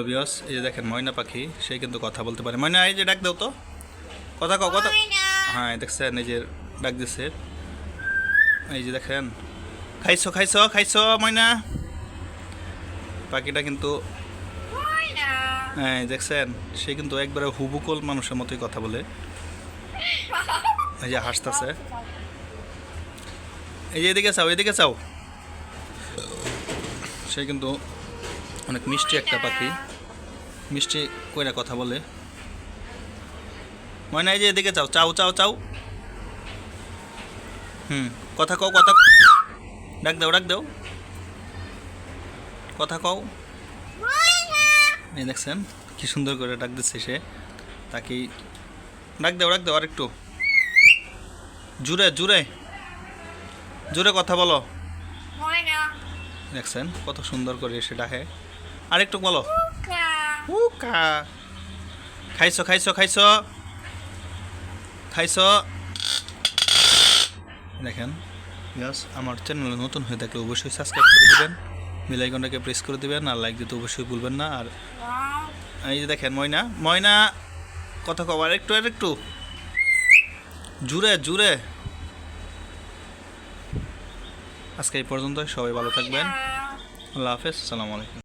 লবিয়স এই যে দেখেন ময়না পাখি সে কিন্তু কথা বলতে পারে। ময়না এই যে ডাক দাও তো। কথা কও কথা হ্যাঁ দেখছেন এই যে ডাক দিছে। এই যে দেখেন খাইছো খাইছো খাইছো ময়না। পাখিটা কিন্তু হ্যাঁ দেখছেন সে কিন্তু একবারে হুবুকল মানুষের মতোই কথা বলে। এই যে হাসতেছে। এই যে এদিকে চাও এদিকে চাও। সে কিন্তু অনেক মিষ্টি একটা পাখি। মিষ্টি কইরা কথা বলে। ময়না এই যে এদিকে চাও চাও চাও চাও। হুম কথা কও কথা ডাক দাও ডাক দাও। কথা কও। এই দেখছেন কি সুন্দর করে ডাক দিচ্ছে সে। তাকে ডাক দাও ডাক দাও আর একটু। জুড়ে জুড়ে। জুড়ে কথা বলো। দেখছেন কত সুন্দর করে সে ডাকে। আরেকটু বলো। উকা খাইছো খাইছো খাইছো। খাইছো। দেখেন ইয়াস আমার চ্যানেল নতুন হয়ে থাকলে অবশ্যই সাবস্ক্রাইব করে দিবেন। বেলাইকনটাকে প্রেস করে দিবেন আর লাইক দিতে অবশ্যই ভুলবেন না। আর এই যে দেখেন, ময়না ময়না, কথা কব আর একটু আর একটু। জুড়ে জুড়ে। আজকে এই পর্যন্ত সবাই ভালো থাকবেন। আল্লাহ হাফেজ আসসালামু আলাইকুম।